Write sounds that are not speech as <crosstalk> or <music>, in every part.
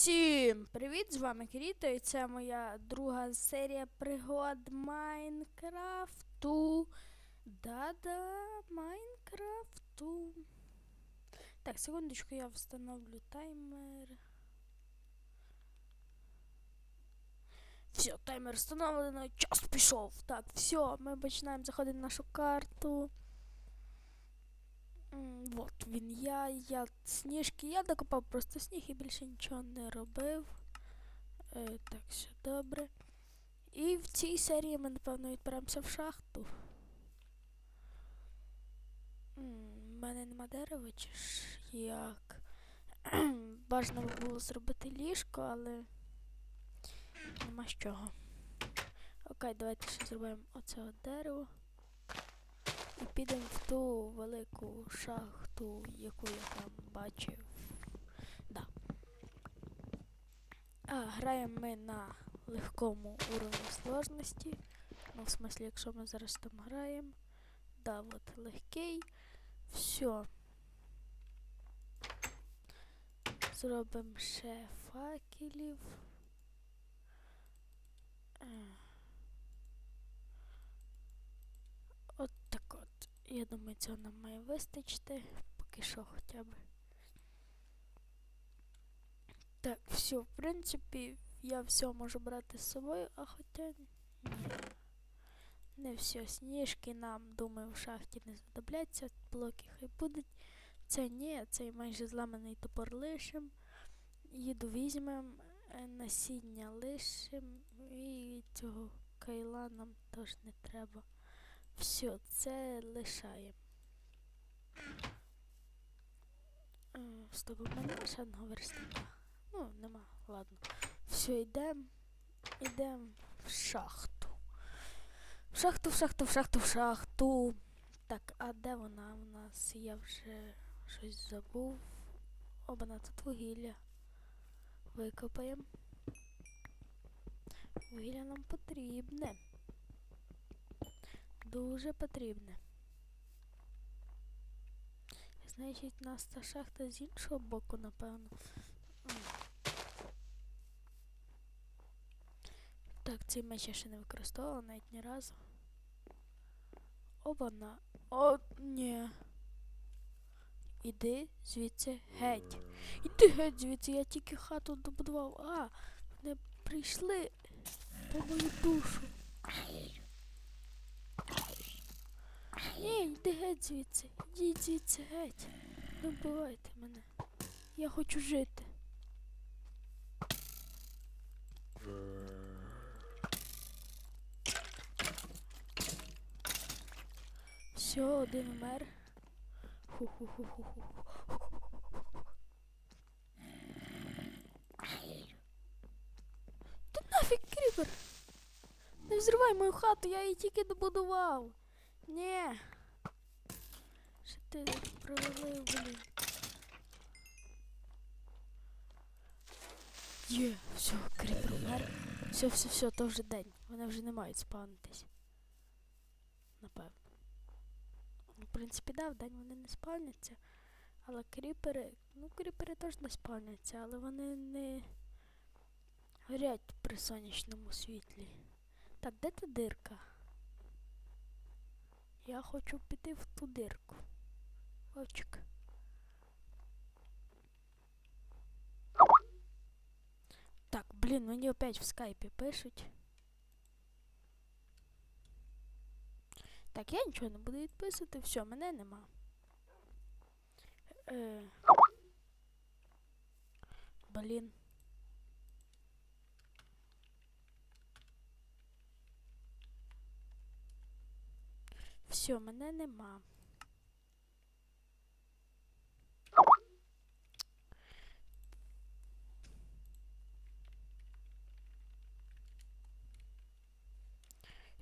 Всім привіт! З вами Кіріто і це моя друга серія пригод Майнкрафту. Да-да, Майнкрафту. Так, секундочку, я встановлю таймер. Все, таймер встановлено, час пішов. Так, все, ми починаємо заходити на нашу карту. Вот він я, я сніжки. Я докопав просто сніг і більше нічого не робив. Е, так, все добре. І в цій серії ми, напевно, відправимося в шахту. У мене нема дерева, чи ж як. <clears throat> Бажано було зробити ліжко, але нема з чого. Окей, давайте ще зробимо оце от дерево. І підемо в ту велику шахту, яку я там бачив. Да. А, граємо ми на легкому уровні сложності. Ну, в смислі, якщо ми зараз там граємо. Да, от легкий. Все. Зробимо ще факелів. Е. От так от. Я думаю, цього нам має вистачити. Поки що хоча б. Так, все, в принципі, я все можу брати з собою, а хоча ні. Не все. Сніжки нам, думаю, в шахті не знадобляться. Блоки хай будуть. Це ні, цей майже зламаний топор лишим. Їду візьмем, е, насіння лишим і цього кайла нам теж не треба. Все, це лишаємо. Стоп, у мене ще одного верстака. Ну, нема, ладно. Все, йдемо. Йдемо в шахту. В шахту, в шахту, в шахту, в шахту. Так, а де вона у нас? Я вже щось забув. Обана тут вугілля. Викопаємо. Вугілля нам потрібне. Дуже потрібне. Значить, нас та шахта з іншого боку, напевно. Так, цей меч я ще не використовувала навіть ні разу. Обана. О, ні. Іди звідси геть. Іди геть звідси, я тільки хату добудував. А, вони прийшли по мою душу. Ні, йди геть звідси. Йдіть звідси геть. Не вбивайте мене. Я хочу жити. Все, один умер. Ху-ху-ху-ху-ху. Ти нафіг кріпер! Не взривай мою хату, я її тільки добудував. Ні. Що ти провалив, блін? Є, все, кріпер умер. Все, все, все, то вже день. Вони вже не мають спавнитись. Напевно. Ну, в принципі, да, в день вони не спавняться. Але кріпери, ну кріпери теж не спавняться, але вони не горять при сонячному світлі. Так, де та дирка? Я хочу піти в ту дирку. Вовчик. Так, блін, мені опять в скайпі пишуть. Так, я нічого не буду відписувати, все, мене нема. Е... Блін. Все, мене нема.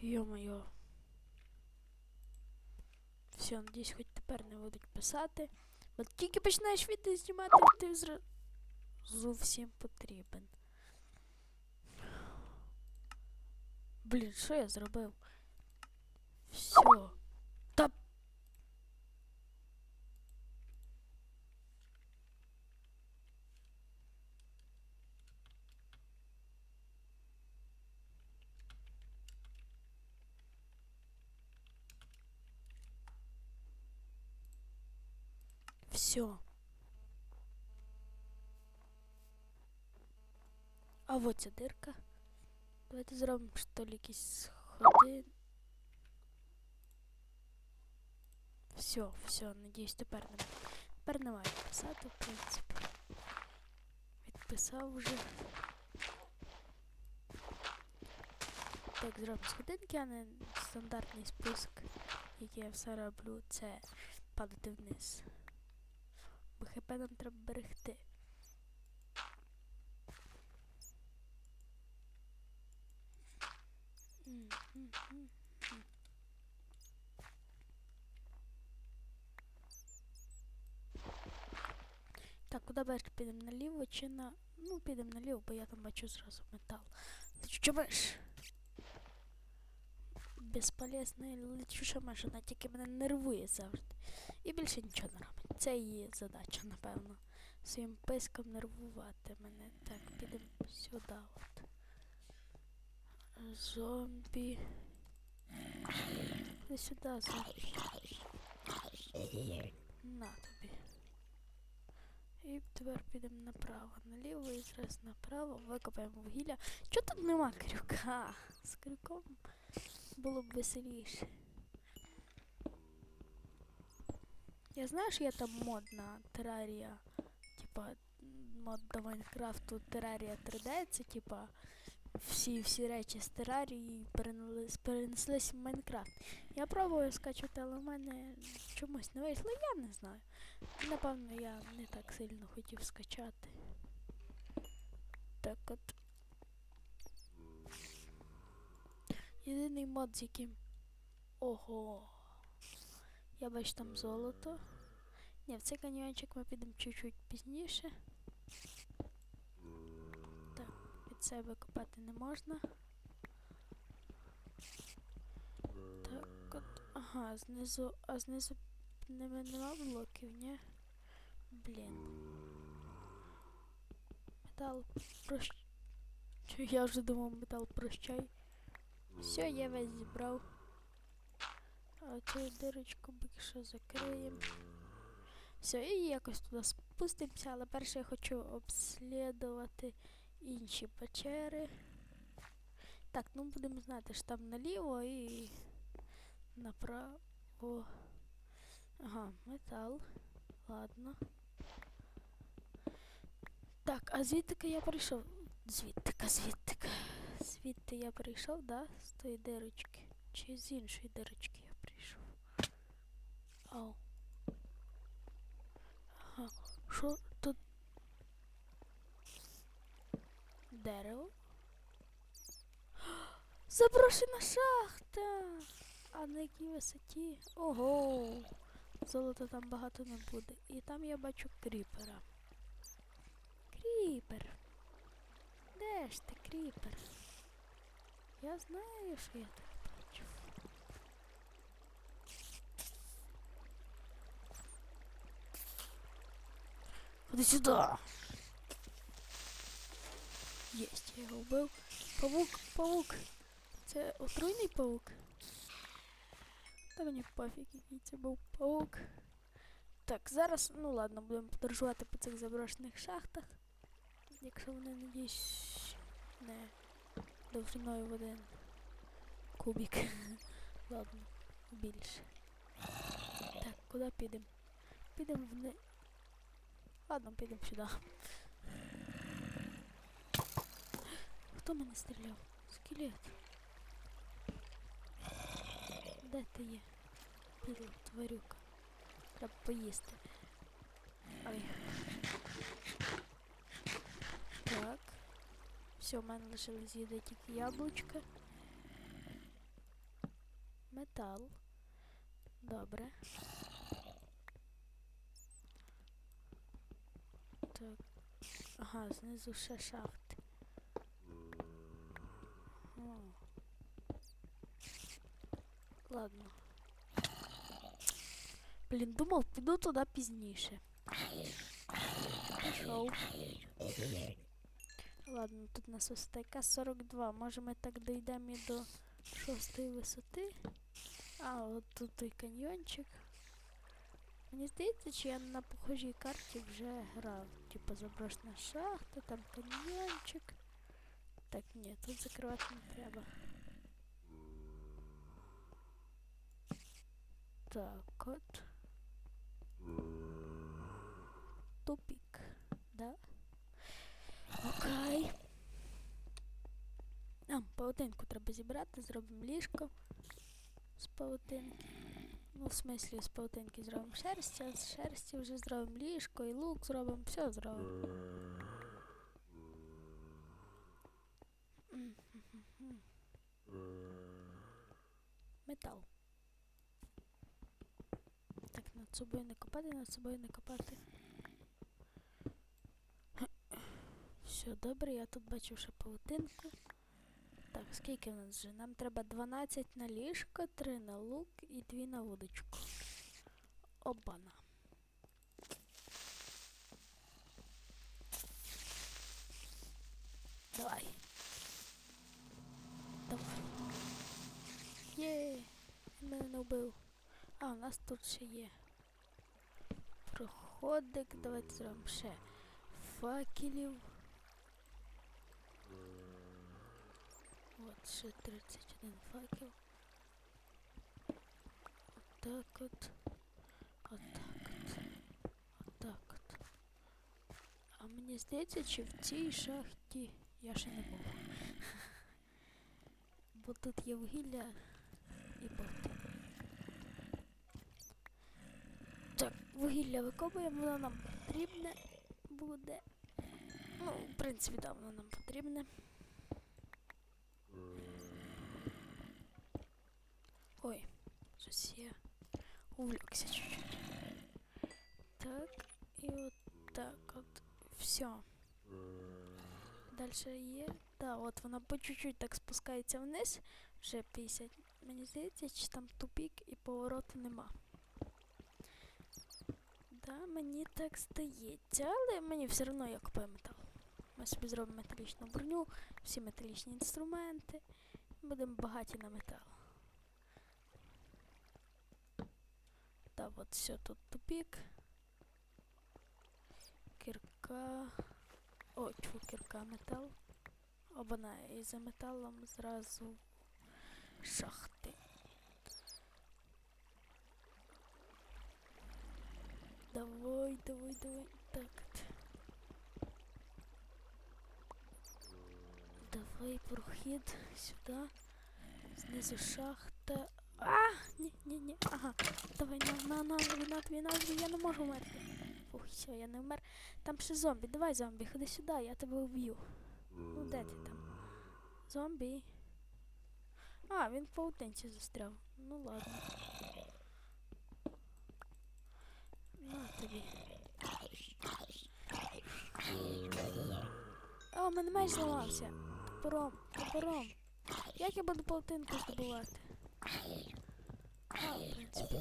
Йо-моє. Все, надіюсь, хоч тепер не будуть писати. От тільки починаєш відео знімати, ти зразу всім потрібен. Блін, що я зробив? Все. Та. Все. А вот ця дирка. Давайте зробимо що ли якісь сходи. Все, все, надіюсь, тепер не тепер немає писати, в принципі. Відписав вже. Так, зробимо сходинки, а не стандартний спуск, який я все роблю, це падати вниз. Хп нам треба берегти. Так, куди бачиш, підемо наліво чи на. Ну, підемо наліво, бо я там бачу зразу метал. Що бачиш? Безполезна летюча машина, тільки мене нервує завжди. І більше нічого не робить. Це її задача, напевно. Своїм писком нервувати мене. Так, підемо сюди от. Зомбі. Іди сюди, зомбі. На тобі. І тепер підемо направо, наліво і зараз направо, викопаємо вугілля. Чого тут нема крюка? З крюком було б веселіше. Я знаю, що є там мод на терарія. Типа мод до Майнкрафту терарія 3D, це типа всі всі речі з терарії перенеслись, в Майнкрафт. Я пробую скачувати, але в мене чомусь не вийшло, я не знаю. Напевно, я не так сильно хотів скачати. Так от. Єдиний мод, з яким. Ого. Я бачу там золото. Ні, в цей каньйончик ми підемо чуть-чуть пізніше. Так, від себе копати не можна. Так от. Ага, знизу. А знизу нема, нема блоків, ні? Блін. Метал прощ... Я вже думав, метал прощай. Все, я весь зібрав. А цю дирочку що закриємо. Все, і якось туди спустимося, але перше я хочу обслідувати інші печери. Так, ну будемо знати, що там наліво і направо. Ага, метал. Ладно. Так, а звідти я прийшов. Звідти, звідти. Звідти я прийшов, да? З тої дирочки. Чи з іншої дирочки? Ау. Ага. Що тут? Дерево? <gasps> Заброшена шахта! А на якій висоті? Ого! Золота там багато не буде. І там я бачу кріпера. Кріпер. Де ж ти, кріпер? Я знаю, що я тебе бачу. Ходи сюди. Єсть, я його вбив. Павук, павук. Це отруйний павук. Та мені пофіг, який це був паук. Так, зараз, ну ладно, будемо подорожувати по цих заброшених шахтах. Якщо вони, надіюсь, не довжиною в один кубик. <laughs> ладно, більше. Так, куди підемо? Підемо в не... Ладно, підемо сюди. Хто мене стріляв? Скелет. Де ти є? Підло, тварюка. Треба поїсти. Ой. Так. Все, в мене лишилось їде тільки яблучка. Метал. Добре. Ага, знизу ще шахти. Ладно. Блін, думав, піду туди пізніше. Пішов. Ладно, тут у нас висота яка 42. Може ми так дійдемо і до шостої висоти. А, от тут той каньйончик. Мені здається, чи я на похожій карті вже грав. Типу заброшена шахта, там каньйончик. Так, ні, тут закривати не треба. Так, от. Тупик, да? Окей. А, паутинку треба зібрати, зробимо ліжко з паутинки. Ну, в смислі, з паутинки зробимо шерсть, а з шерсті вже зробимо ліжко і лук зробимо, все зробимо. Метал. Так, над собою не копати, над собою не копати. Все, добре, я тут бачив ще паутинку. Так, скільки в нас вже? Нам треба 12 на ліжко, 3 на лук і 2 на вудочку. Обана. Давай. Давай. Є. Мене не вбив. А, у нас тут ще є. Проходик. Давайте зробимо ще факелів. От ще 31 факел. Отак от. Отак от. Отак от. А мені здається, чи в цій шахті я ще не був. Бо тут є вугілля і болти. Так, вугілля викопуємо, воно нам потрібне буде. Ну, в принципі, да, воно нам потрібне. Ой, щось я увлекся чуть-чуть. Так, і от так от. Все. Дальше є. Да, от вона по чуть-чуть так спускається вниз. Вже 50. Мені здається, чи там тупік і повороту нема. Да, мені так здається, але мені все одно я купую метал. Ми собі зробимо металічну броню, всі металічні інструменти. Будемо багаті на метал. Так, от все тут тупік. Кірка. О, чу, кірка метал. Обана, і за металом зразу шахти. Давай, давай, давай. Так. Давай прохід сюди. Знизу шахта. А! Ні, ні, ні. Ага. Давай на, на, на, війна, війна, я не можу вмерти. Ух, все, я не вмер. Там ще зомбі. Давай, зомбі, ходи сюди, я тебе вб'ю. Ну де ти там? Зомбі. А, він в паутинці застряв. Ну ладно. На тобі. О, мене меч зламався. Топором, топором. Як я буду паутинку здобувати? В принципі.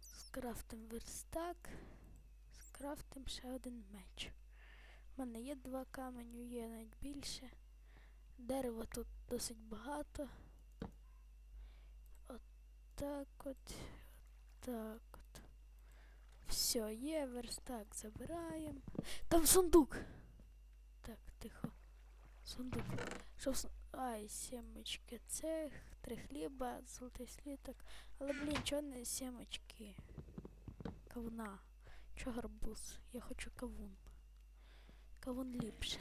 Скрафтим верстак. Скрафтим ще один меч. У мене є два каменю, є навіть більше. Дерева тут досить багато. Отак от. Так от. Все, є, верстак забираємо. Там сундук! Так, тихо. Сундук. Що в Ай, сімочки цех, три хліба, золотий сліток. Але, блін, чого не сімочки? Кавуна. Чого гарбуз? Я хочу кавун. Кавун ліпше.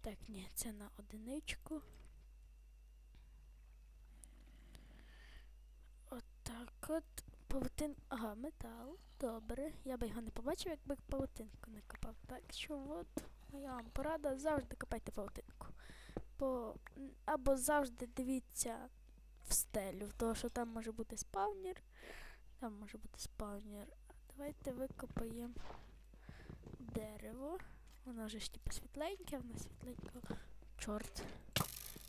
Так, ні, це на одиничку. Отак от. Павутин. Ага, метал. Добре. Я би його не побачив, якби павутинку не копав. Так що от моя вам порада, завжди копайте павутинку. Бо або завжди дивіться в стелю, тому що там може бути спавнер. Там може бути спавнер. Давайте викопаємо дерево. Воно вже ж типу світленьке, воно світленьке. Чорт.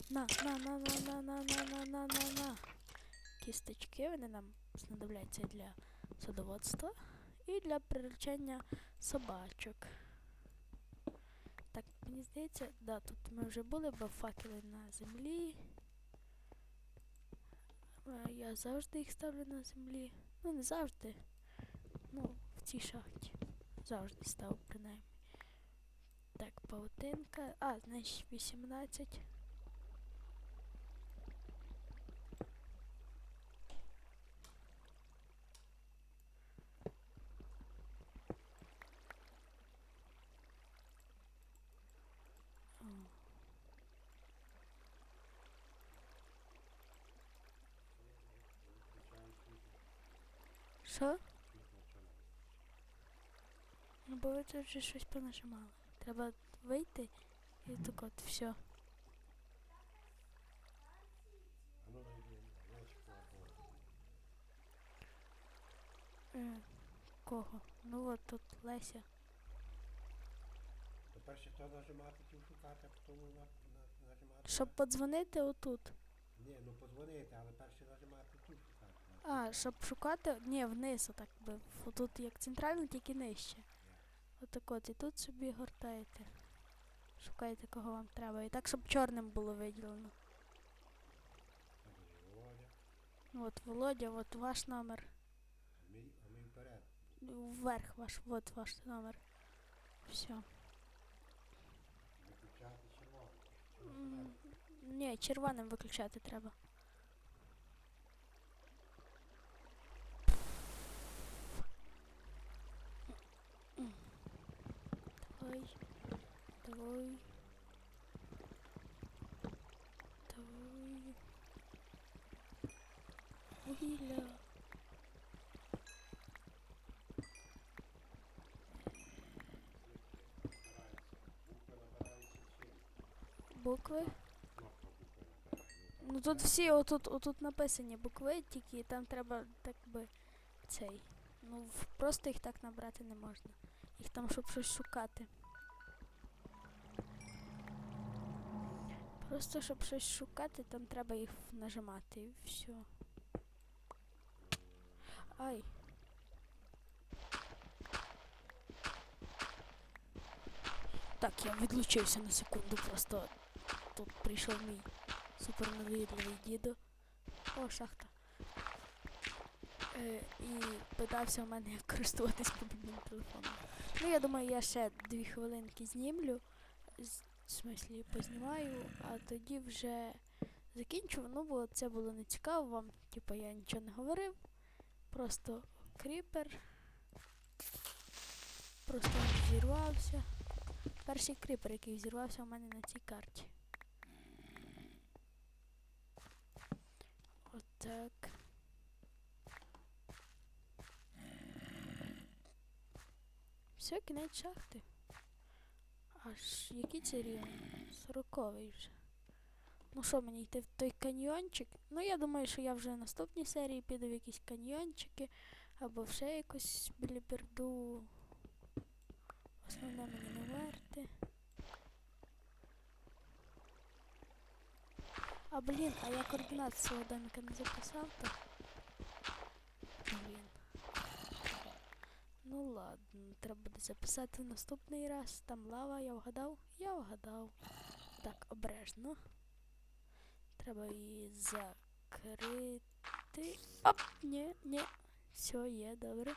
На, на, на, на, на, на, на, на, на, на, на. Кісточки, вони нам знадобляться для садоводства і для приручення собачок. Так, мені здається, да, тут ми вже були, бо факели на землі. Е, Я завжди їх ставлю на землі. Ну, не завжди. Ну, в цій шахті. Завжди став, принаймні. Так, паутинка. А, значить 18. О. Що? Ну, бо ви тут вже щось понажимали. Треба вийти і так от все. Кого? Ну от тут Леся. То перше то нажимати ті шукати, а потім на, на, нажимати. Щоб подзвонити отут. Ні, ну подзвонити, але перше нажимати. А, щоб шукати, ні, вниз отак би. Тут як центрально, тільки нижче. Отак от, і тут собі гортаєте. Шукаєте, кого вам треба. І так, щоб чорним було виділено. От Володя, от ваш номер. А ми вперед. Вверх ваш, от ваш номер. Все. Виключати. Червоно. Ні, червоним виключати треба. Давай. Давай. Давай. Вугілля. Букви. Ну тут всі отут, отут написані букви, тільки там треба так би цей. Ну просто їх так набрати не можна. Їх там, щоб щось шукати. Просто щоб щось шукати, там треба їх нажимати і все. Ай. Так, я відлучився на секунду, просто тут прийшов мій супернавідливий дідо. О, шахта. Е, і питався в мене, як користуватись мобільним телефоном. Ну, я думаю, я ще дві хвилинки знімлю. В смислі, познімаю, а тоді вже закінчу. Ну, бо це було не цікаво вам. Типу я нічого не говорив. Просто кріпер. Просто він взірвався. Перший кріпер, який взірвався у мене на цій карті. Отак. Все, кінець шахти. Аж який це рівень? Сороковий вже. Ну що, мені йти в той каньйончик? Ну я думаю, що я вже в наступній серії піду в якісь каньйончики або ще якусь біліберду. Основне мені не варте. А блін, а я координат свого домика не записав то. Блін. Ну ладно, треба буде записати наступний раз. Там лава, я вгадав? Я вгадав. Так, обережно. Треба її закрити. Оп! Ні, ні. Все, є, добре.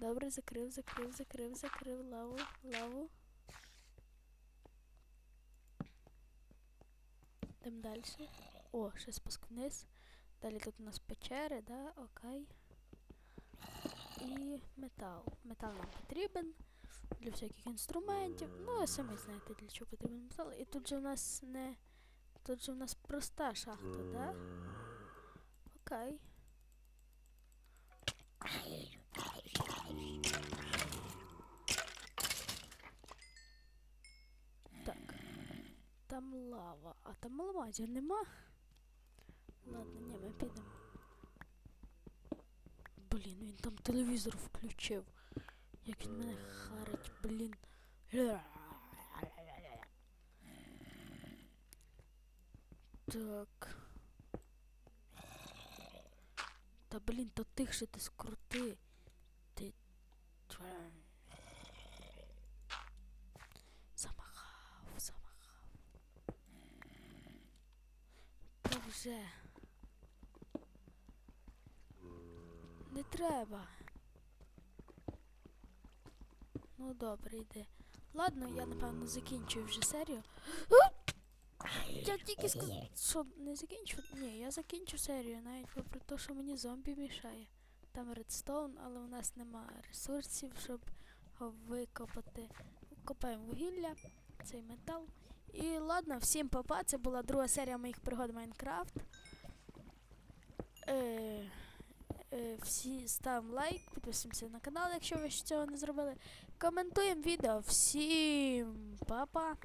Добре, закрив, закрив, закрив, закрив лаву, лаву. Йдемо далі. О, ще спуск вниз. Далі тут у нас печери, да, окей. І метал. Метал нам потрібен для всяких інструментів. Ну, а самі знаєте, для чого потрібен метал. І тут же в нас не. Тут же в нас проста шахта, да? Окей. Так. Там лава, а там алмазів нема. Ладно, ні, ми підемо. Блін, ну він там телевізор включив. Як він мене харить, блін. Так. Та блін, та тихше ти скрути. Ти. Замахав, замахав. Та вже. Не треба. Ну добре, йди. Ладно, я напевно закінчую вже серію. <gasps> Я тільки сказав, що не закінчу. Ні, я закінчу серію, навіть попри те, що мені зомбі мішає. Там редстоун, але у нас немає ресурсів, щоб його викопати. Копаємо вугілля, цей метал. І ладно, всім папа. Це була друга серія моїх пригод Майнкрафт. Е, всі ставимо лайк, підписуємося на канал, якщо ви ще цього не зробили. Коментуємо відео. Всім па-па!